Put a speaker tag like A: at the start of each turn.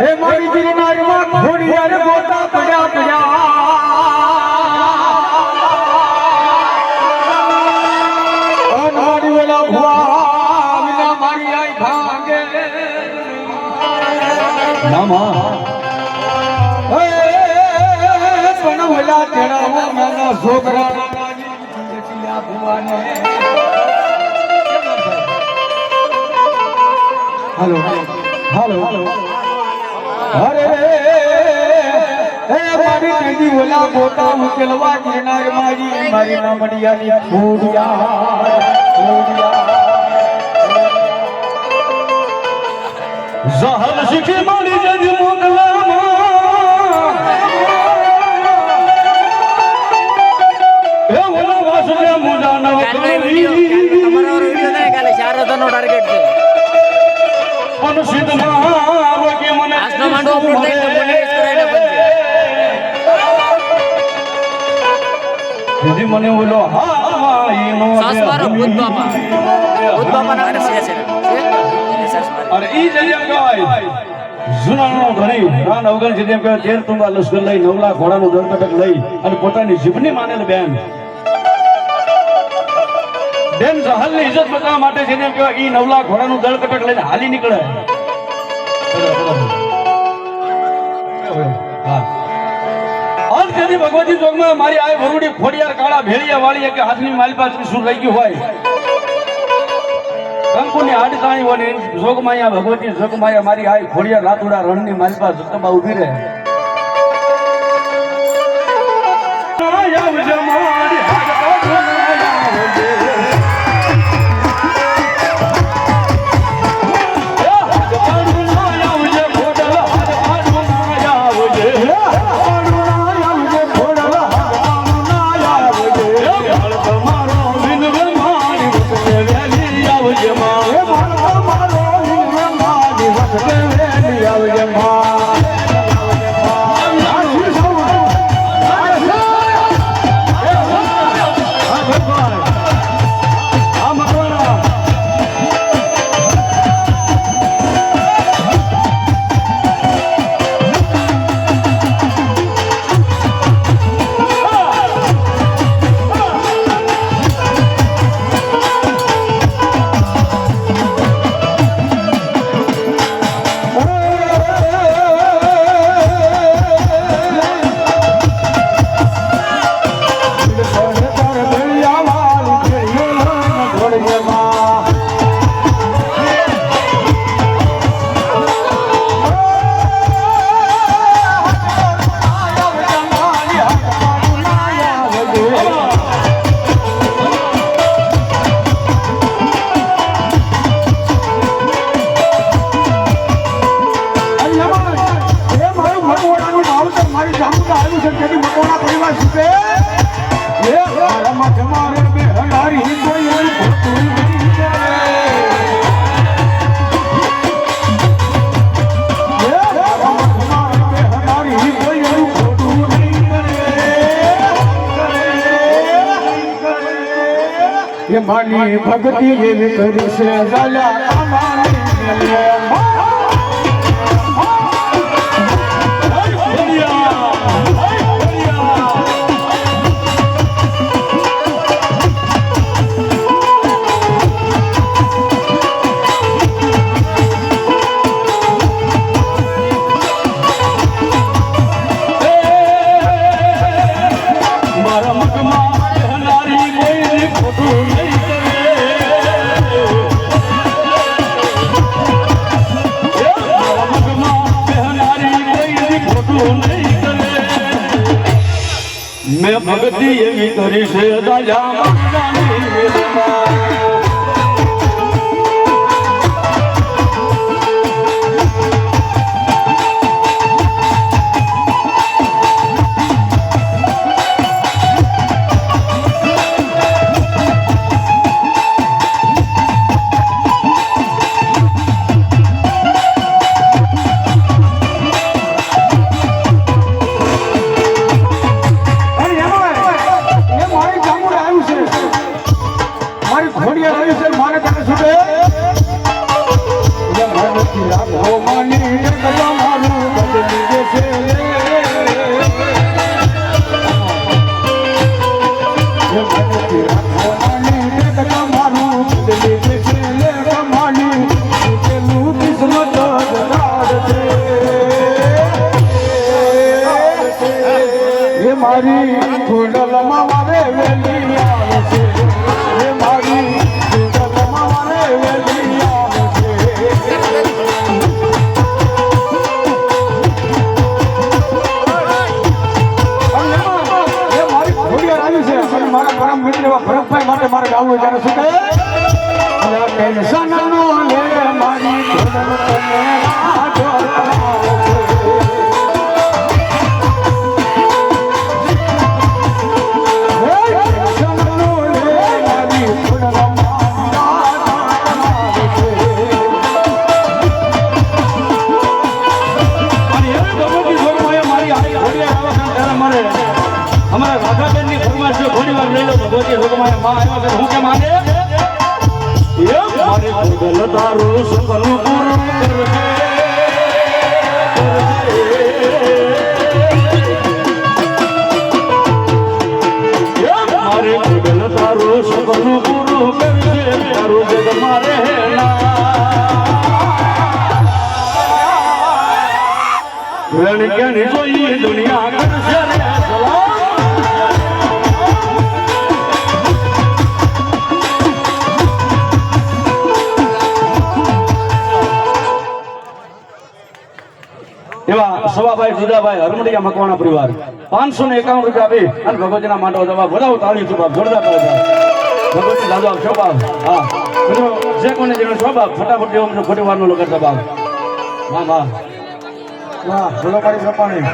A: હે મારી ગિરનારમાં ઘોડિયાર ગોતા પડ્યા પડ્યા. અન મારી વેલા ભુવા વિના મારી આઈ ભાંગે.
B: નામા
A: હે, પણ વેલા હે ઓલા ગોતા ઉકેલવા ગિરનાર મારી મારી નામડિયાની ખોડિયા ખોડિયા
B: જહલ શીખી મળી જજ મોકલામાં. હે ઓલા વાસુદેવ મુજા નવ
C: ચાર હજારનો ટાર્ગેટ છે.
B: પણ સિદ્ધમાં રોકી મને
C: આજનો માંડવો upload થઈ monetize કરાઈને.
B: દીદી મને ઓલો હા
C: સાસ મારો ભૂત બાપા. ભૂત બાપાના ઘરે છે છે. છે
B: અરે ઈ જગ્યા કહેવાય. જુનાનો ધણી રાન અવગણ છે કહેવાય તેર તુંબા લશ્કર લઈ નવલા ઘોડાનું દળકટક લઈ અને પોતાની જીભની માનેલ બેન બેન જહાલની ઇજ્જત બચાવવા માટે છે તેમ કહેવાય ઈ નવલા ઘોડાનું દળકટક લઈને હાલી નીકળે. તેથી ભગવતી ચોકમાં મારી આ વરુડી ખોડિયાર કાળા ભેળિયા વાળી કે હાથની માલી પાસે શું લઈ ગયું હોય. કંકુની આડી તાણી વળી જોગમાયા ભગવતી જોગમાયા મારી આઈ ખોડિયા રાતુડા રણની મારી પાસે જગદંબા ઊભી રહે. માં.
A: આવ્યું છે તેની મકોડા પરિવાર એ મારામાં બે કોઈ એવું ખોટું નહીં કરે. માની ભક્તિ છે. ઝાલા અમારી
B: મેં એવી કરી છે રાજા
A: મારી ખોડલમાં મારે વેલી આવે
B: ફરમાઈશ છે, ઘણી વાર લઈ લો ભગવતી ભગવાનમાં આવ્યા છે હું કે માને મારે તારું સપનું પૂરું કરજે. એ? સવાભાઈ, જુદાભાઈ, હરમડિયા, મકવાણા પરિવાર. પાંચસો ને એકાવન રૂપિયા આપી અને ભગવતીના માંડવ દવા વધાવો તાળી ચુપા જોરદાર ભગવતી દાદા શોભાવ હા. મિત્રો જે કોને જેનો સ્વભાવ, ફટાફટ જેવો ખોટી વારનો લગર દબાવ. વાહ વાહ.
A: વાહ ભલો સપાણી.